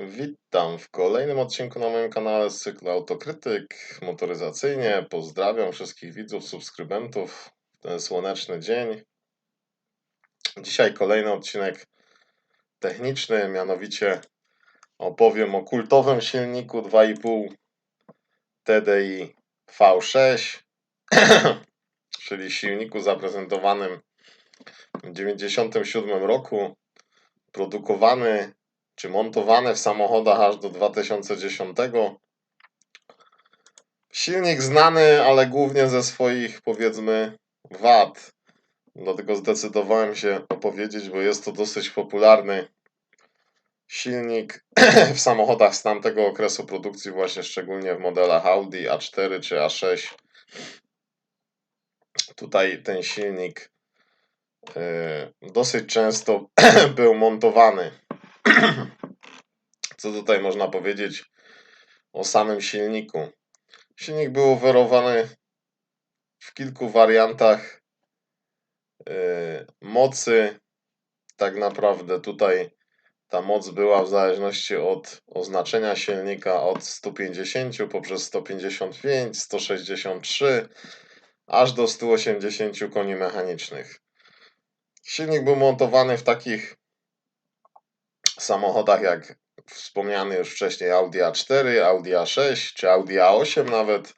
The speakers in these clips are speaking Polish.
Witam w kolejnym odcinku na moim kanale z cyklu Autokrytyk motoryzacyjnie. Pozdrawiam wszystkich widzów, subskrybentów w ten słoneczny dzień. Dzisiaj kolejny odcinek techniczny, mianowicie opowiem o kultowym silniku 2,5 TDI V6, czyli silniku zaprezentowanym w 1997 roku, produkowany czy montowane w samochodach aż do 2010. Silnik znany, ale głównie ze swoich powiedzmy wad. Dlatego zdecydowałem się opowiedzieć, bo jest to dosyć popularny silnik w samochodach z tamtego okresu produkcji, właśnie szczególnie w modelach Audi A4 czy A6. Tutaj ten silnik yy, dosyć często był montowany. Co tutaj można powiedzieć o samym silniku? Silnik był oferowany w kilku wariantach yy, mocy. Tak naprawdę tutaj ta moc była w zależności od oznaczenia silnika od 150 poprzez 155, 163 aż do 180 koni mechanicznych. Silnik był montowany w takich samochodach jak wspomniany już wcześniej Audi A4, Audi A6 czy Audi A8 nawet,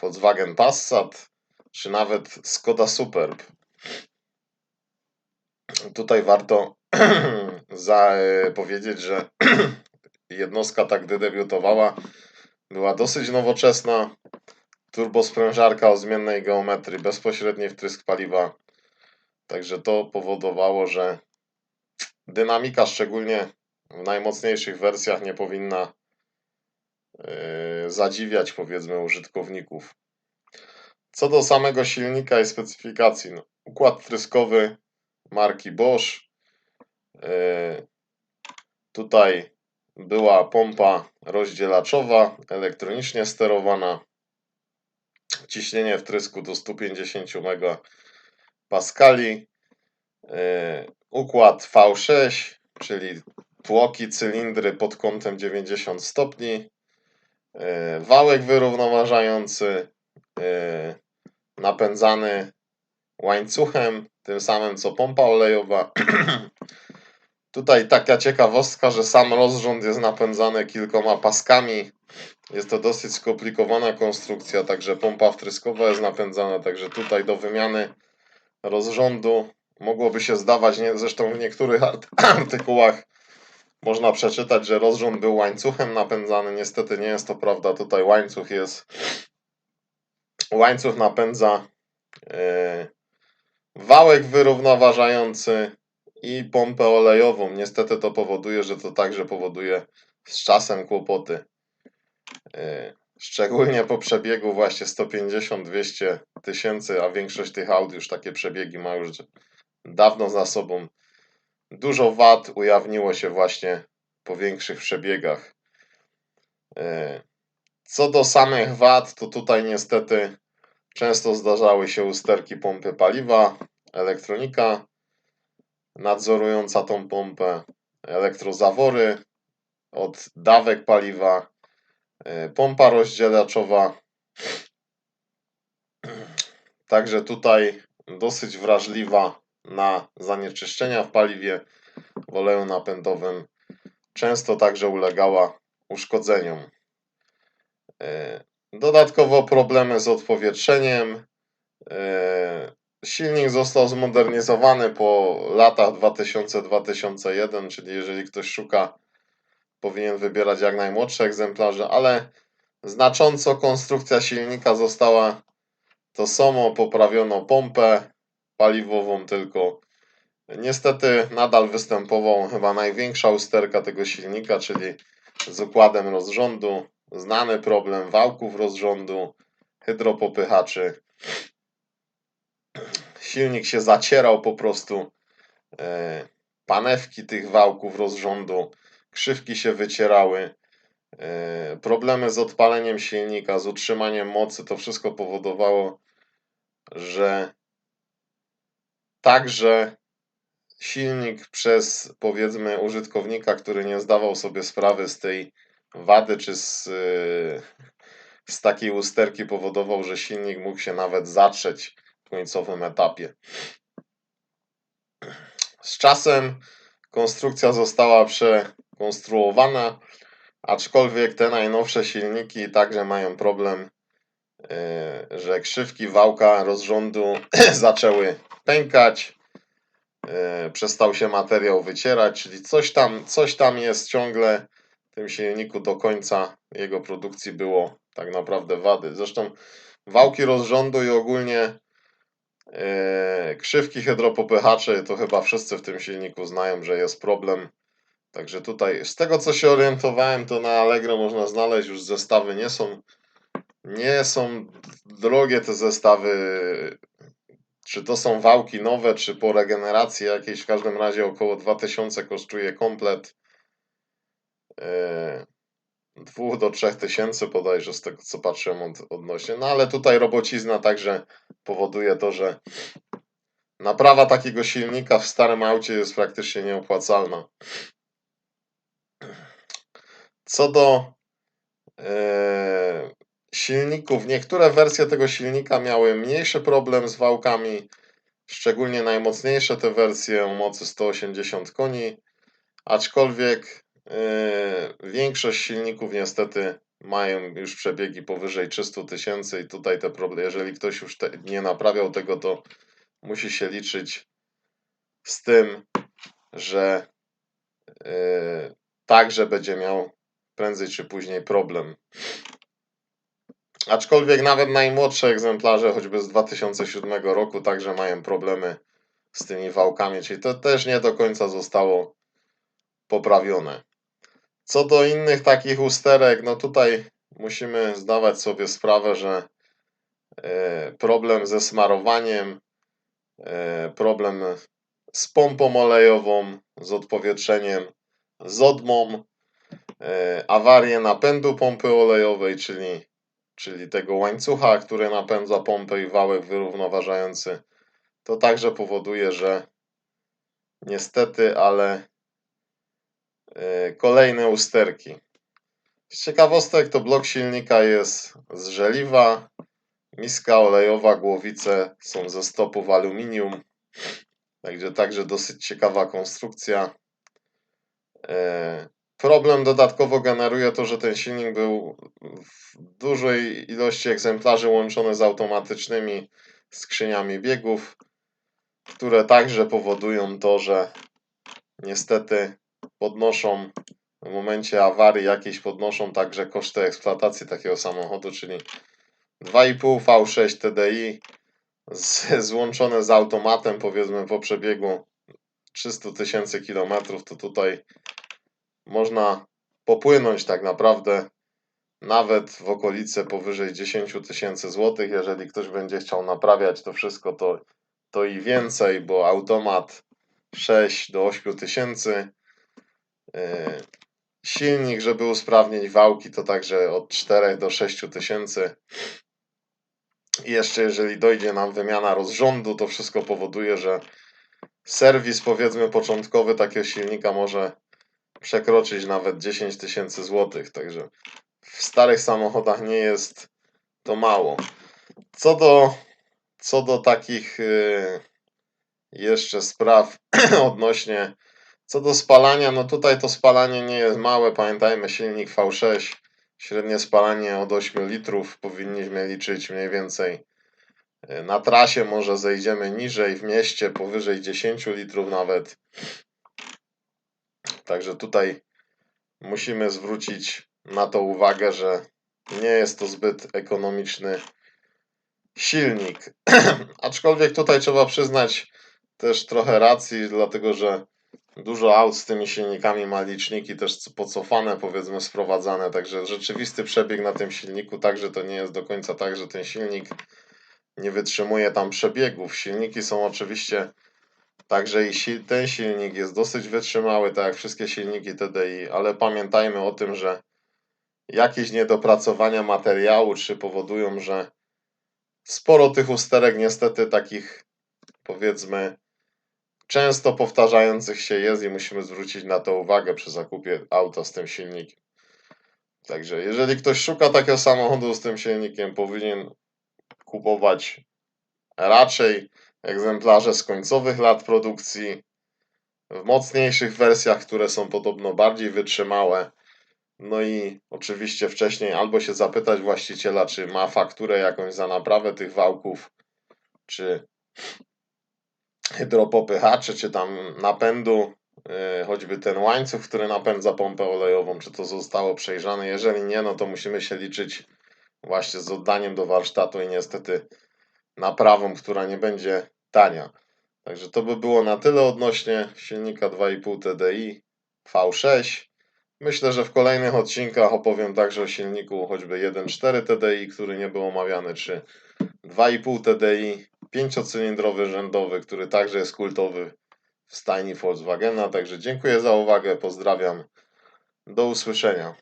Volkswagen Passat czy nawet Skoda Superb. Tutaj warto za, e, powiedzieć, że jednostka tak gdy debiutowała była dosyć nowoczesna. Turbosprężarka o zmiennej geometrii, bezpośredni wtrysk paliwa. Także to powodowało, że dynamika szczególnie w najmocniejszych wersjach nie powinna yy, zadziwiać powiedzmy użytkowników. Co do samego silnika i specyfikacji, no, układ wtryskowy marki Bosch. Yy, tutaj była pompa rozdzielaczowa, elektronicznie sterowana. Ciśnienie wtrysku do 150 megapaskali. Yy, układ V6, czyli tłoki, cylindry pod kątem 90 stopni, e, wałek wyrównoważający, e, napędzany łańcuchem, tym samym co pompa olejowa. Tutaj taka ciekawostka, że sam rozrząd jest napędzany kilkoma paskami. Jest to dosyć skomplikowana konstrukcja, także pompa wtryskowa jest napędzana, także tutaj do wymiany rozrządu mogłoby się zdawać, nie, zresztą w niektórych artykułach można przeczytać, że rozrząd był łańcuchem napędzany. Niestety nie jest to prawda. Tutaj łańcuch jest. Łańcuch napędza yy, wałek wyrównoważający i pompę olejową. Niestety to powoduje, że to także powoduje z czasem kłopoty. Yy, szczególnie po przebiegu właśnie 150-200 tysięcy, a większość tych Audi już takie przebiegi ma już dawno za sobą. Dużo wad ujawniło się właśnie po większych przebiegach. E, co do samych wad, to tutaj niestety często zdarzały się usterki pompy paliwa, elektronika nadzorująca tą pompę, elektrozawory od dawek paliwa, e, pompa rozdzielaczowa. Także tutaj dosyć wrażliwa na zanieczyszczenia w paliwie w oleju napędowym. Często także ulegała uszkodzeniom. E, dodatkowo problemy z odpowietrzeniem. E, silnik został zmodernizowany po latach 2000-2001, czyli jeżeli ktoś szuka, powinien wybierać jak najmłodsze egzemplarze, ale znacząco konstrukcja silnika została to samo, poprawiono pompę, paliwową tylko. Niestety nadal występował chyba największa usterka tego silnika, czyli z układem rozrządu. Znany problem wałków rozrządu, hydropopychaczy. Silnik się zacierał po prostu. E, panewki tych wałków rozrządu, krzywki się wycierały. E, problemy z odpaleniem silnika, z utrzymaniem mocy, to wszystko powodowało, że także silnik przez powiedzmy użytkownika, który nie zdawał sobie sprawy z tej wady czy z, yy, z takiej usterki powodował, że silnik mógł się nawet zatrzeć w końcowym etapie. Z czasem konstrukcja została przekonstruowana, aczkolwiek te najnowsze silniki także mają problem, yy, że krzywki wałka rozrządu zaczęły pękać, yy, przestał się materiał wycierać, czyli coś tam, coś tam jest ciągle w tym silniku do końca jego produkcji było tak naprawdę wady. Zresztą wałki rozrządu i ogólnie yy, krzywki hydropopychacze to chyba wszyscy w tym silniku znają, że jest problem. Także tutaj z tego co się orientowałem, to na Allegro można znaleźć już zestawy. Nie są, nie są drogie te zestawy. Czy to są wałki nowe, czy po regeneracji jakiejś, w każdym razie około 2000 kosztuje komplet. Yy, 2 do 3 tysięcy bodajże z tego co patrzyłem od, odnośnie. No ale tutaj robocizna także powoduje to, że naprawa takiego silnika w starym aucie jest praktycznie nieopłacalna. Co do e, silników, niektóre wersje tego silnika miały mniejszy problem z wałkami, szczególnie najmocniejsze te wersje o mocy 180 koni, aczkolwiek e, większość silników niestety mają już przebiegi powyżej 300 tysięcy i tutaj te problemy, jeżeli ktoś już te, nie naprawiał tego, to musi się liczyć z tym, że e, także będzie miał prędzej czy później problem. Aczkolwiek nawet najmłodsze egzemplarze, choćby z 2007 roku, także mają problemy z tymi wałkami, czyli to też nie do końca zostało poprawione. Co do innych takich usterek, no tutaj musimy zdawać sobie sprawę, że e, problem ze smarowaniem, e, problem z pompą olejową, z odpowietrzeniem, z odmą, e, awarię napędu pompy olejowej, czyli, czyli tego łańcucha, który napędza pompę i wałek wyrównoważający. To także powoduje, że niestety, ale e, kolejne usterki. Z ciekawostek to blok silnika jest z żeliwa, miska olejowa, głowice są ze stopów aluminium. Także także dosyć ciekawa konstrukcja. Problem dodatkowo generuje to, że ten silnik był w dużej ilości egzemplarzy łączony z automatycznymi skrzyniami biegów, które także powodują to, że niestety podnoszą w momencie awarii jakieś podnoszą także koszty eksploatacji takiego samochodu, czyli 2,5 V6 TDI z, złączone z automatem powiedzmy po przebiegu 300 tysięcy kilometrów, to tutaj można popłynąć tak naprawdę nawet w okolice powyżej 10 tysięcy złotych. Jeżeli ktoś będzie chciał naprawiać to wszystko, to, to i więcej, bo automat 6 do 8 tysięcy. Yy, silnik, żeby usprawnić wałki, to także od 4 do 6 tysięcy. I jeszcze jeżeli dojdzie nam wymiana rozrządu, to wszystko powoduje, że serwis powiedzmy początkowy takiego silnika może przekroczyć nawet 10 tysięcy złotych, także w starych samochodach nie jest to mało. Co do, co do takich yy, jeszcze spraw odnośnie, co do spalania, no tutaj to spalanie nie jest małe, pamiętajmy silnik V6, średnie spalanie od 8 litrów powinniśmy liczyć mniej więcej yy, na trasie może zejdziemy niżej, w mieście powyżej 10 litrów nawet. Także tutaj musimy zwrócić na to uwagę, że nie jest to zbyt ekonomiczny silnik. Aczkolwiek tutaj trzeba przyznać też trochę racji, dlatego że dużo aut z tymi silnikami ma liczniki też pocofane, powiedzmy sprowadzane, także rzeczywisty przebieg na tym silniku także to nie jest do końca tak, że ten silnik nie wytrzymuje tam przebiegów. Silniki są oczywiście Także i ten silnik jest dosyć wytrzymały, tak jak wszystkie silniki TDI, ale pamiętajmy o tym, że jakieś niedopracowania materiału czy powodują, że sporo tych usterek niestety takich powiedzmy często powtarzających się jest i musimy zwrócić na to uwagę przy zakupie auta z tym silnikiem. Także jeżeli ktoś szuka takiego samochodu z tym silnikiem, powinien kupować raczej egzemplarze z końcowych lat produkcji, w mocniejszych wersjach, które są podobno bardziej wytrzymałe. No i oczywiście wcześniej albo się zapytać właściciela, czy ma fakturę jakąś za naprawę tych wałków, czy hydropopychaczy, czy tam napędu, yy, choćby ten łańcuch, który napędza pompę olejową, czy to zostało przejrzane. Jeżeli nie, no to musimy się liczyć właśnie z oddaniem do warsztatu i niestety naprawą, która nie będzie tania. Także to by było na tyle odnośnie silnika 2,5 TDI V6. Myślę, że w kolejnych odcinkach opowiem także o silniku choćby 1.4 TDI, który nie był omawiany, czy 2,5 TDI, 5-cylindrowy rzędowy, który także jest kultowy w stajni Volkswagena. Także dziękuję za uwagę, pozdrawiam, do usłyszenia.